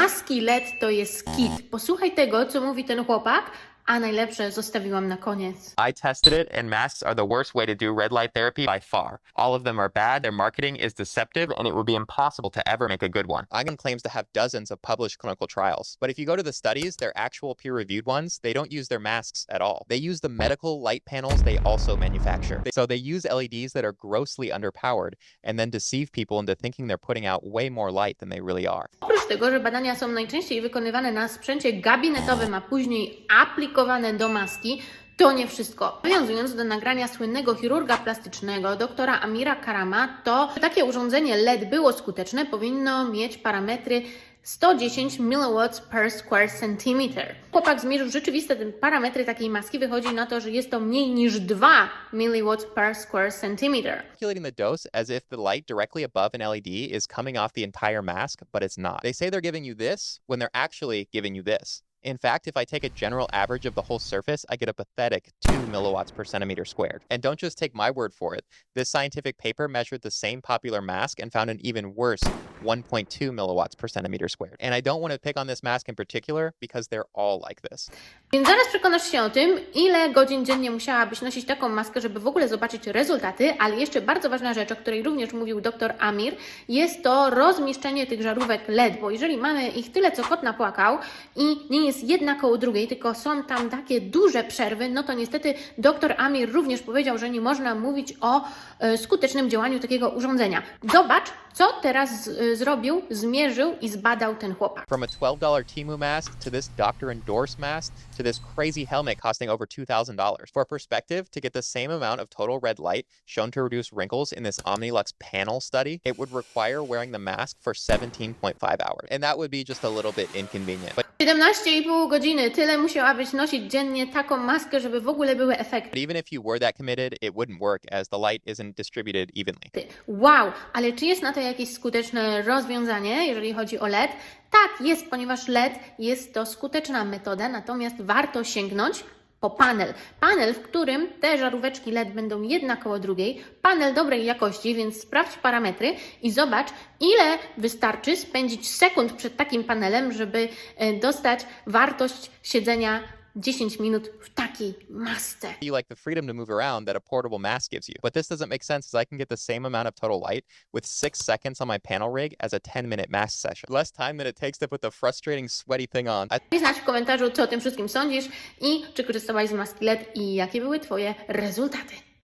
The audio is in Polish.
Maski LED to jest kit. Posłuchaj tego, co mówi ten chłopak, a najlepsze zostawiłam na koniec. I tested it, and masks are the worst way to do red light therapy by far. All of them are bad, their marketing is deceptive, and it would be impossible to ever make a good one. Eigen claims to have dozens of published clinical trials, but if you go to the studies, their actual peer reviewed ones, they don't use their masks at all. They use the medical light panels they also manufacture. So they use LEDs that are grossly underpowered and then deceive people into thinking they're putting out way more light than they really are. Oprócz tego, że badania są najczęściej wykonywane na sprzęcie gabinetowym, a później do maski, to nie wszystko. Nawiązując do nagrania słynnego chirurga plastycznego, doktora Amira Karama, to takie urządzenie LED było skuteczne, powinno mieć parametry 110 mW per square centimeter. Chłopak zmierzył rzeczywiste te parametry takiej maski, wychodzi na to, że jest to mniej niż 2 mW per square centimeter. Calculating the dose as if the light directly above an LED is coming off the entire mask, but it's not. They say they're giving you this when they're actually giving you this. In fact, if I take a general average of the whole surface, I get a pathetic 2 milliwatts per centimeter squared. And don't just take my word for it. This scientific paper measured the same popular mask and found an even worse 1.2 milliwatts per centimeter squared. And I don't want to pick on this mask in particular because they're all like this. Więc zaraz przekonasz się o tym, ile godzin dziennie musiałabyś nosić taką maskę, żeby w ogóle zobaczyć rezultaty, ale jeszcze bardzo ważna rzecz, o której również mówił dr Amir, jest to rozmieszczenie tych żarówek LED, bo jeżeli mamy ich tyle, co kot napłakał i nie jest jedna koło drugiej, tylko są tam takie duże przerwy, no to niestety dr Amir również powiedział, że nie można mówić o e, skutecznym działaniu takiego urządzenia. Zobacz, co teraz e, zrobił, zmierzył i zbadał ten chłopak. From a $12 Timu mask to this doctor endorsed mask to this crazy helmet costing over $2,000. For perspective, to get the same amount of total red light shown to reduce wrinkles in this Omnilux panel study, it would require wearing the mask for 17.5 hours. And that would be just a little bit inconvenient. But 17,5 godziny, tyle musiałabyś nosić dziennie taką maskę, żeby w ogóle były efekty. But even if you were that committed, it wouldn't work as the light isn't distributed evenly. Wow, ale czy jest na to jakieś skuteczne rozwiązanie, jeżeli chodzi o LED? Tak, jest, ponieważ LED jest to skuteczna metoda, natomiast warto sięgnąć panel. Panel, w którym te żaróweczki LED będą jedna koło drugiej. Panel dobrej jakości, więc sprawdź parametry i zobacz, ile wystarczy spędzić sekund przed takim panelem, żeby e, dostać wartość siedzenia 10 minut w takiej masce. You like the freedom to move around that a portable mask gives you. But this doesn't make sense as I can get the same amount of total light with six seconds on my panel rig as a 10 minute mask session. Less time than it takes to put the frustrating, sweaty thing on. I znać w komentarzu, co o tym wszystkim sądzisz i czy korzystałaś z maski LED i jakie były Twoje rezultaty.